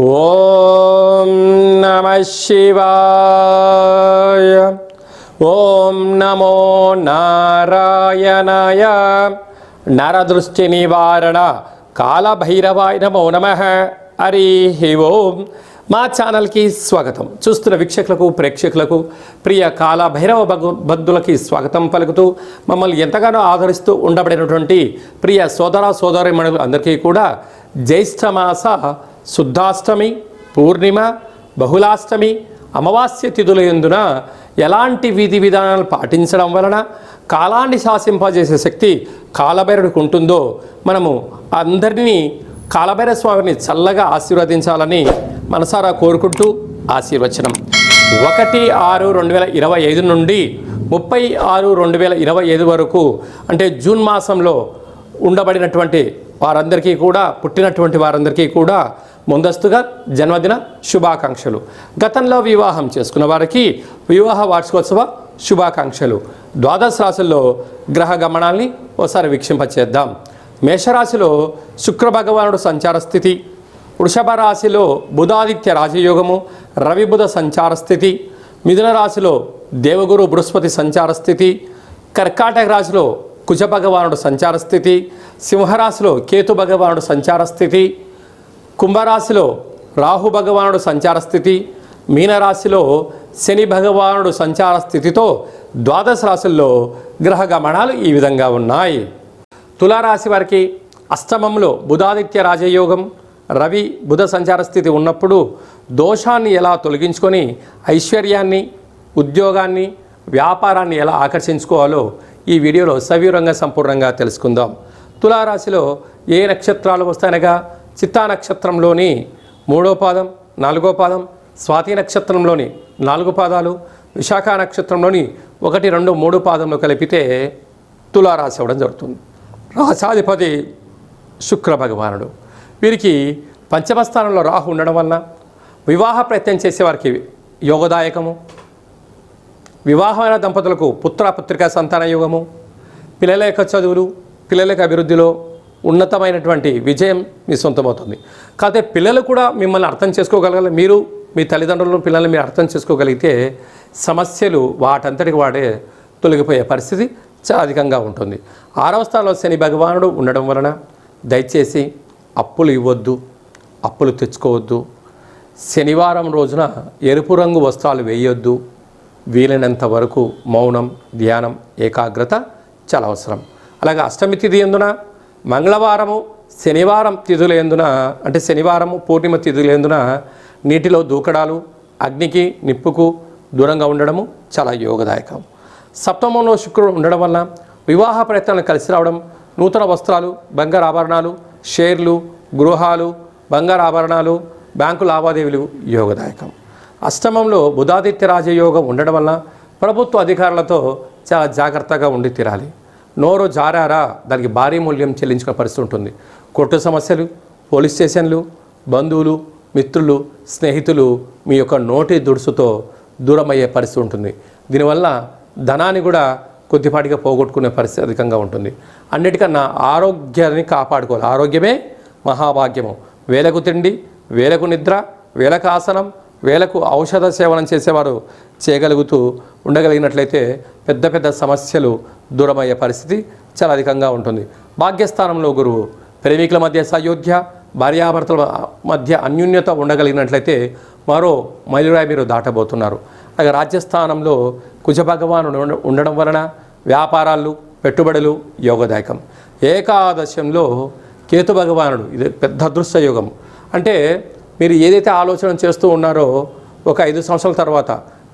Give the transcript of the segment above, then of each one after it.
ఓం నమ శివాయ. ఓం నమో నారాయణాయ. నరదృష్టి నివారణ కాలభైరవాయ నమో నమ. హరి ఓం. మా ఛానల్కి స్వాగతం. చూస్తున్న వీక్షకులకు ప్రేక్షకులకు ప్రియ కాల భైరవ భగ భక్తులకి స్వాగతం పలుకుతూ మమ్మల్ని ఎంతగానో ఆదరిస్తూ ఉండబడినటువంటి ప్రియ సోదర సోదరిమణులు అందరికీ కూడా జ్యేష్ఠమాస శుద్ధాష్టమి పూర్ణిమ బహుళాష్టమి అమావాస్య తిథుల ఎందున ఎలాంటి విధి విధానాలు పాటించడం వలన కాలాన్ని శాసింపజేసే శక్తి కాలభైరుడికి ఉంటుందో మనము అందరినీ కాలభైర స్వామిని చల్లగా ఆశీర్వదించాలని మనసారా కోరుకుంటూ ఆశీర్వచనం. ఒకటి ఆరు రెండు వేల ఇరవై ఐదు నుండి ముప్పై ఆరు రెండు వేల ఇరవై ఐదు వరకు అంటే జూన్ మాసంలో ఉండబడినటువంటి వారందరికీ కూడా పుట్టినటువంటి వారందరికీ కూడా ముందస్తుగా జన్మదిన శుభాకాంక్షలు. గతంలో వివాహం చేసుకున్న వారికి వివాహ వార్షికోత్సవ శుభాకాంక్షలు. ద్వాదశ రాశుల్లో గ్రహ గమనాల్ని ఒకసారి వీక్షింపచేద్దాం. మేషరాశిలో శుక్ర భగవానుడు సంచార స్థితి వృషభ రాశిలో బుధాదిత్య రాజయోగము రవిబుధ సంచార స్థితి మిథున రాశిలో దేవగురు బృహస్పతి సంచార స్థితి కర్కాటక రాశిలో కుజ భగవానుడు సంచార స్థితి సింహరాశిలో కేతు భగవానుడు సంచార స్థితి కుంభరాశిలో రాహు భగవానుడు సంచార స్థితి మీనరాశిలో శని భగవానుడు సంచార స్థితితో ద్వాదశ రాశుల్లో గ్రహ గమనాలు ఈ విధంగా ఉన్నాయి. తులారాశి వారికి అష్టమంలో బుధాదిత్య రాజయోగం రవి బుధ సంచార స్థితి ఉన్నప్పుడు దోషాన్ని ఎలా తొలగించుకొని ఐశ్వర్యాన్ని ఉద్యోగాన్ని వ్యాపారాన్ని ఎలా ఆకర్షించుకోవాలో ఈ వీడియోలో సవివరంగా సంపూర్ణంగా తెలుసుకుందాం. తులారాశిలో ఏ నక్షత్రాలు వస్తాయనగా? చిత్తా నక్షత్రంలోని మూడో పాదం నాలుగో పాదం స్వాతి నక్షత్రంలోని నాలుగు పాదాలు విశాఖ నక్షత్రంలోని ఒకటి రెండు మూడు పాదంలో కలిపితే తులారాశి అవ్వడం జరుగుతుంది. రాశాధిపతి శుక్ర భగవానుడు. వీరికి పంచమ స్థానంలో రాహు ఉండడం వలన వివాహ ప్రయత్నం చేసేవారికి యోగదాయకము. వివాహమైన దంపతులకు పుత్ర పుత్రికా సంతాన యోగము పిల్లల యొక్క చదువులు పిల్లల యొక్క అభివృద్ధిలో ఉన్నతమైనటువంటి విజయం మీ సొంతమవుతుంది. కాకపోతే పిల్లలు కూడా మిమ్మల్ని అర్థం చేసుకోగలగాలి. మీరు మీ తల్లిదండ్రులను పిల్లల్ని మీరు అర్థం చేసుకోగలిగితే సమస్యలు వాటంతటికి వాడే తొలగిపోయే పరిస్థితి చాలా అధికంగా ఉంటుంది. ఆరవ స్థానంలో శని భగవానుడు ఉండడం వలన దయచేసి అప్పులు ఇవ్వద్దు అప్పులు తెచ్చుకోవద్దు. శనివారం రోజున ఎరుపు రంగు వస్త్రాలు వేయొద్దు. వీలైనంత వరకు మౌనం ధ్యానం ఏకాగ్రత చాలా అవసరం. అలాగే అష్టమి తిథి ఎందున మంగళవారము శనివారం తిథుల ఎందున అంటే శనివారము పూర్ణిమ తిథుల ఎందున నీటిలో దూకడాలు అగ్నికి నిప్పుకు దూరంగా ఉండడము చాలా యోగదాయకం. సప్తమంలో శుక్రుడు ఉండడం వల్ల వివాహ ప్రయత్నాలు కలిసి రావడం నూతన వస్త్రాలు బంగారు ఆభరణాలు షేర్లు గృహాలు బంగారు ఆభరణాలు బ్యాంకు లావాదేవీలు యోగదాయకం. అష్టమంలో బుధాదిత్య రాజయోగం ఉండడం వల్ల ప్రభుత్వ అధికారులతో చాలా జాగ్రత్తగా ఉండి తీరాలి. నోరు జారారా దానికి భారీ మూల్యం చెల్లించుకునే పరిస్థితి ఉంటుంది. కొట్టు సమస్యలు పోలీస్ స్టేషన్లు బంధువులు మిత్రులు స్నేహితులు మీ యొక్క నోటి దుడుసుతో దూరమయ్యే పరిస్థితి ఉంటుంది. దీనివల్ల ధనాన్ని కూడా కొద్దిపాటిగా పోగొట్టుకునే పరిస్థితి అధికంగా ఉంటుంది. అన్నిటికన్నా ఆరోగ్యాన్ని కాపాడుకోవాలి. ఆరోగ్యమే మహాభాగ్యము. వేలకు తిండి వేలకు నిద్ర వేలకు ఆసనం వేలకు ఔషధ సేవనం చేసేవారు చేయగలుగుతూ ఉండగలిగినట్లయితే పెద్ద పెద్ద సమస్యలు దూరమయ్యే పరిస్థితి చాలా అధికంగా ఉంటుంది. భాగ్యస్థానంలో గురువు ప్రేమికుల మధ్య సయోధ్య భార్యాభర్తల మధ్య అన్యూన్యత ఉండగలిగినట్లయితే మరో మైలురాయి మీరు దాటబోతున్నారు. అలాగే రాజ్యస్థానంలో కుజభగవాను ఉండడం వలన వ్యాపారాలు పెట్టుబడులు యోగదాయకం. ఏకాదశంలో కేతు భగవానుడు ఇది పెద్ద అదృశ్య యోగం అంటే మీరు ఏదైతే ఆలోచన చేస్తూ ఉన్నారో ఒక ఐదు సంవత్సరాల తర్వాత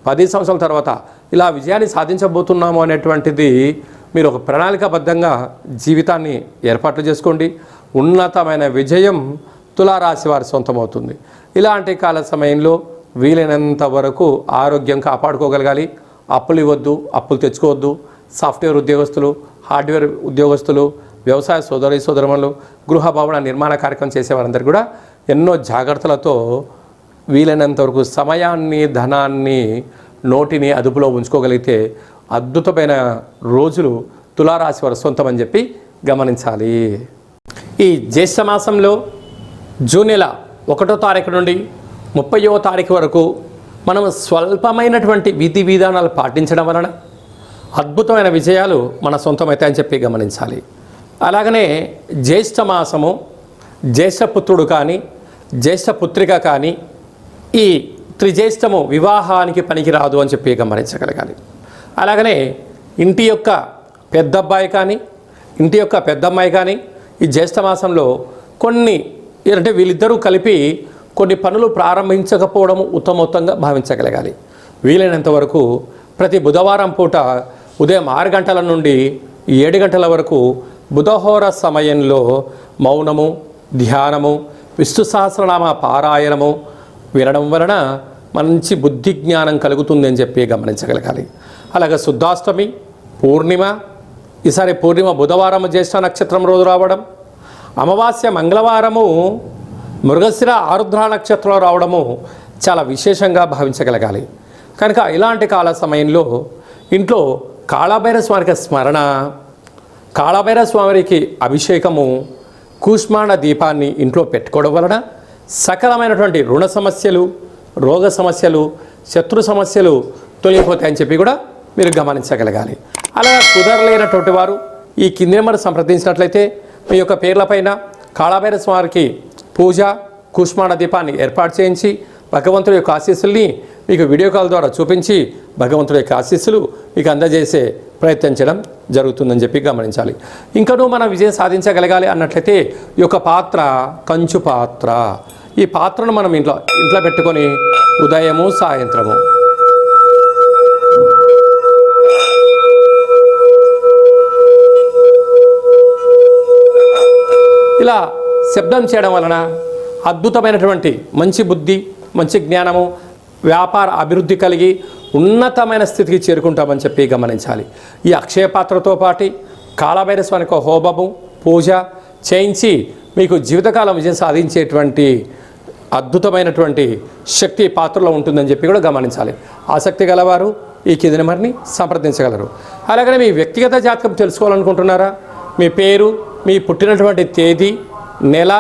పది సంవత్సరాల తర్వాత ఇలా విజయాన్ని సాధించబోతున్నాము అనేటువంటిది మీరు ఒక ప్రణాళికాబద్ధంగా జీవితాన్ని ఏర్పాట్లు చేసుకోండి. ఉన్నతమైన విజయం తులారాశి వారి సొంతమవుతుంది. ఇలాంటి కాల సమయంలో వీలైనంత వరకు ఆరోగ్యం కాపాడుకోగలగాలి. అప్పులు ఇవ్వద్దు అప్పులు తెచ్చుకోవద్దు. సాఫ్ట్వేర్ ఉద్యోగస్తులు హార్డ్వేర్ ఉద్యోగస్తులు వ్యవసాయ సోదరి సోదరులు గృహ భవన నిర్మాణ కార్యక్రమం చేసేవారందరూ కూడా ఎన్నో జాగ్రత్తలతో వీలైనంత వరకు సమయాన్ని ధనాన్ని నోటిని అదుపులో ఉంచుకోగలిగితే అద్భుతమైన రోజులు తులారాశి వారి సొంతమని చెప్పి గమనించాలి. ఈ జ్యేష్ఠ మాసంలో జూన్ నెల ఒకటో తారీఖు నుండి ముప్పయో తారీఖు వరకు మనం స్వల్పమైనటువంటి విధి విధానాలు పాటించడం వలన అద్భుతమైన విజయాలు మన సొంతమవుతాయని చెప్పి గమనించాలి. అలాగనే జ్యేష్ఠ మాసము జ్యేష్ఠపుత్రుడు కానీ జ్యేష్ఠ పుత్రిక కానీ ఈ త్రిజ్యేష్టము వివాహానికి పనికిరాదు అని చెప్పి గమనించగలగాలి. అలాగనే ఇంటి యొక్క పెద్దబ్బాయి కానీ ఇంటి యొక్క పెద్దమ్మాయి కానీ ఈ జ్యేష్ఠ మాసంలో కొన్ని అంటే వీళ్ళిద్దరూ కలిపి కొన్ని పనులు ప్రారంభించకపోవడం ఉత్తమోత్తంగా భావించగలగాలి. వీలైనంత వరకు ప్రతి బుధవారం పూట ఉదయం ఆరు గంటల నుండి ఏడు గంటల వరకు బుధహోర సమయంలో మౌనము ధ్యానము విష్ణు సహస్రనామ పారాయణము వినడం వలన మంచి బుద్ధి జ్ఞానం కలుగుతుందని చెప్పి గమనించగలగాలి. అలాగే శుద్ధాష్టమి పూర్ణిమ ఈసారి పూర్ణిమ బుధవారం జ్యేష్ఠ నక్షత్రం రోజు రావడం అమావాస్య మంగళవారము మృగశిర ఆరుద్ర నక్షత్రం రావడము చాలా విశేషంగా భావించగలగాలి. కనుక ఇలాంటి కాల సమయంలో ఇంట్లో కాళభైర స్వామికి స్మరణ కాళభైర స్వామికి అభిషేకము కూష్మాండ దీపాన్ని ఇంట్లో పెట్టుకోవడం వలన సకలమైనటువంటి రుణ సమస్యలు రోగ సమస్యలు శత్రు సమస్యలు తొలగిపోతాయని చెప్పి కూడా మీరు గమనించగలగాలి. అలా కుదరలేనటువంటి వారు ఈ కింది నెంబర్ సంప్రదించినట్లయితే మీ యొక్క పేర్లపైన కాళాభైర స్వామికి పూజ కూష్మాండ దీపాన్ని ఏర్పాటు చేయించి భగవంతుడి యొక్క ఆశీస్సుల్ని మీకు వీడియో కాల్ ద్వారా చూపించి భగవంతుడి యొక్క ఆశీస్సులు మీకు అందజేసే ప్రయత్నించడం జరుగుతుందని చెప్పి గమనించాలి. ఇంకనూ మనం విజయం సాధించగలగాలి అన్నట్లయితే ఈ యొక్క పాత్ర కంచు పాత్ర. ఈ పాత్రను మనం ఇంట్లో ఇంట్లో పెట్టుకొని ఉదయము సాయంత్రము. ఇలా శబ్దం చేయడం వలన అద్భుతమైనటువంటి మంచి బుద్ధి మంచి జ్ఞానము వ్యాపార అభివృద్ధి కలిగి ఉన్నతమైన స్థితికి చేరుకుంటామని చెప్పి గమనించాలి. ఈ అక్షయ పాత్రతో పాటు కాళభైరస్వానికి ఒక హోమము పూజ చేయించి మీకు జీవితకాలం విజయం సాధించేటువంటి అద్భుతమైనటువంటి శక్తి పాత్రలో ఉంటుందని చెప్పి కూడా గమనించాలి. ఆసక్తి గలవారు ఈ కింది నెంబర్ని సంప్రదించగలరు. అలాగనే మీ వ్యక్తిగత జాతకం తెలుసుకోవాలనుకుంటున్నారా? మీ పేరు మీ పుట్టినటువంటి తేదీ నెల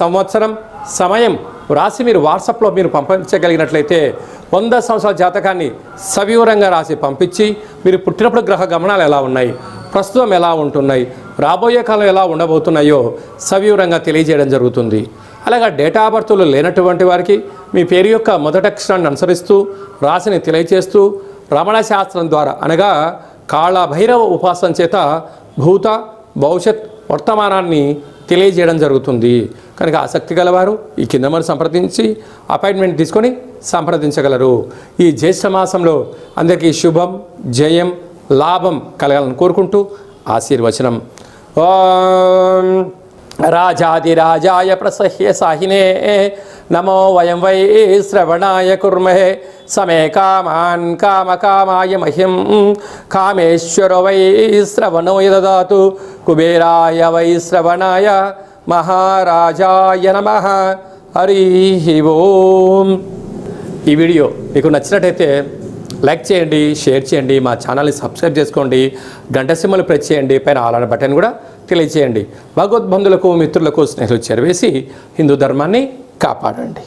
సంవత్సరం సమయం రాసి మీరు వాట్సాప్లో మీరు పంపించగలిగినట్లయితే వంద సంవత్సరాల జాతకాన్ని సవివరంగా రాసి పంపించి మీరు పుట్టినప్పుడు గ్రహ గమనాలు ఎలా ఉన్నాయి ప్రస్తుతం ఎలా ఉంటున్నాయి రాబోయే కాలం ఎలా ఉండబోతున్నాయో సవివరంగా తెలియజేయడం జరుగుతుంది. అలాగే డేటా ఆఫ్ బర్త్లు లేనటువంటి వారికి మీ పేరు యొక్క మొదటి అక్షరాన్ని అనుసరిస్తూ రాశిని తెలియచేస్తూ రమణ శాస్త్రం ద్వారా అనగా కాళభైరవ ఉపాసన చేత భూత భవిష్యత్ వర్తమానాన్ని తెలియజేయడం జరుగుతుంది. కనుక ఆసక్తి గలవారు ఈ కింద మనం సంప్రదించి అపాయింట్మెంట్ తీసుకొని సంప్రదించగలరు. ఈ జ్యేష్ఠ మాసంలో అందరికీ శుభం జయం లాభం కలగాలని కోరుకుంటూ ఆశీర్వచనం. ఓం రాజాదిరాజాయ ప్రసహ్య సాహినే నమో వయం వై శ్రవణాయ కుర్మహే సమే కామాన్ కామకామాయ మహ్యం కామేశ్వర వై శ్రవణో దదాతు కుబేరాయ వై శ్రవణాయ మహారాజాయ నమ. హరి ఓం. ఈ వీడియో మీకు నచ్చినట్టయితే లైక్ చేయండి షేర్ చేయండి మా ఛానల్ని సబ్స్క్రైబ్ చేసుకోండి గంట సింహలు ప్రెస్ చేయండి పైన ఆలన బటన్ కూడా తెలియచేయండి. భగవద్బంధులకు మిత్రులకు స్నేహితులు చేరవేసి హిందూ ధర్మాన్ని కాపాడండి.